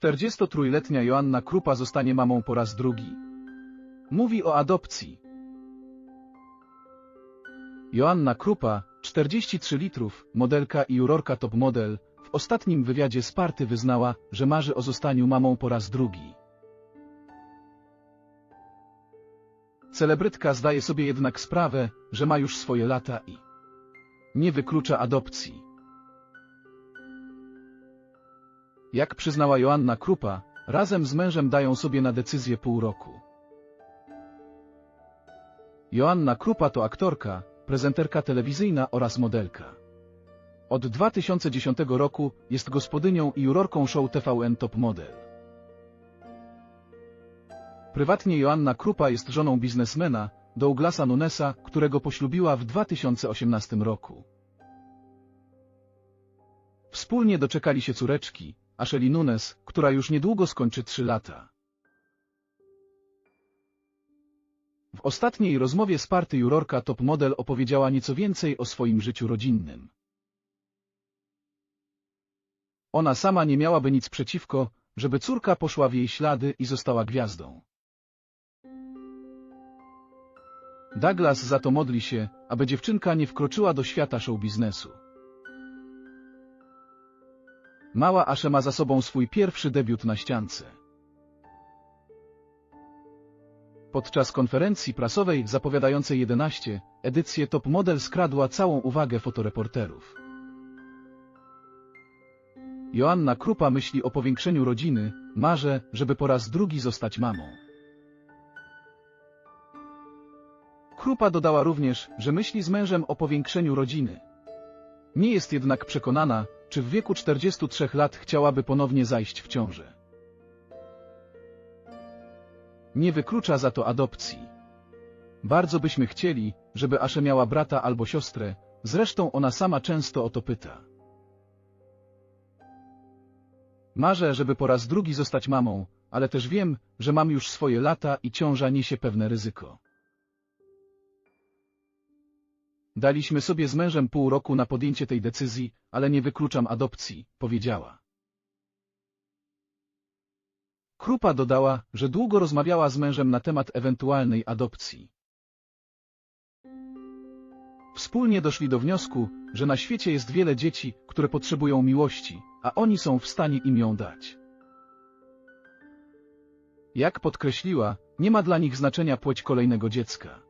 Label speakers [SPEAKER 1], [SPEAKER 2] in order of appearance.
[SPEAKER 1] 43-letnia Joanna Krupa zostanie mamą po raz drugi. Mówi o adopcji. Joanna Krupa, 43 litrów, modelka i jurorka top model, w ostatnim wywiadzie z Party wyznała, że marzy o zostaniu mamą po raz drugi. Celebrytka zdaje sobie jednak sprawę, że ma już swoje lata i nie wyklucza adopcji. Jak przyznała Joanna Krupa, razem z mężem dają sobie na decyzję pół roku. Joanna Krupa to aktorka, prezenterka telewizyjna oraz modelka. Od 2010 roku jest gospodynią i jurorką show TVN Top Model. Prywatnie Joanna Krupa jest żoną biznesmena Douglasa Nunesa, którego poślubiła w 2018 roku. Wspólnie doczekali się córeczki, Ashley Nunes, która już niedługo skończy 3 lata. W ostatniej rozmowie z party jurorka Top Model opowiedziała nieco więcej o swoim życiu rodzinnym. Ona sama nie miałaby nic przeciwko, żeby córka poszła w jej ślady i została gwiazdą. Douglas za to modli się, aby dziewczynka nie wkroczyła do świata show biznesu. Mała Asze ma za sobą swój pierwszy debiut na ściance. Podczas konferencji prasowej zapowiadającej 11, edycję Top Model skradła całą uwagę fotoreporterów. Joanna Krupa myśli o powiększeniu rodziny, marzę, żeby po raz drugi zostać mamą. Krupa dodała również, że myśli z mężem o powiększeniu rodziny. Nie jest jednak przekonana, czy w wieku 43 lat chciałaby ponownie zajść w ciążę. Nie wyklucza za to adopcji. Bardzo byśmy chcieli, żeby Asze miała brata albo siostrę, zresztą ona sama często o to pyta. Marzę, żeby po raz drugi zostać mamą, ale też wiem, że mam już swoje lata i ciąża niesie pewne ryzyko. Daliśmy sobie z mężem pół roku na podjęcie tej decyzji, ale nie wykluczam adopcji, powiedziała. Krupa dodała, że długo rozmawiała z mężem na temat ewentualnej adopcji. Wspólnie doszli do wniosku, że na świecie jest wiele dzieci, które potrzebują miłości, a oni są w stanie im ją dać. Jak podkreśliła, nie ma dla nich znaczenia płeć kolejnego dziecka.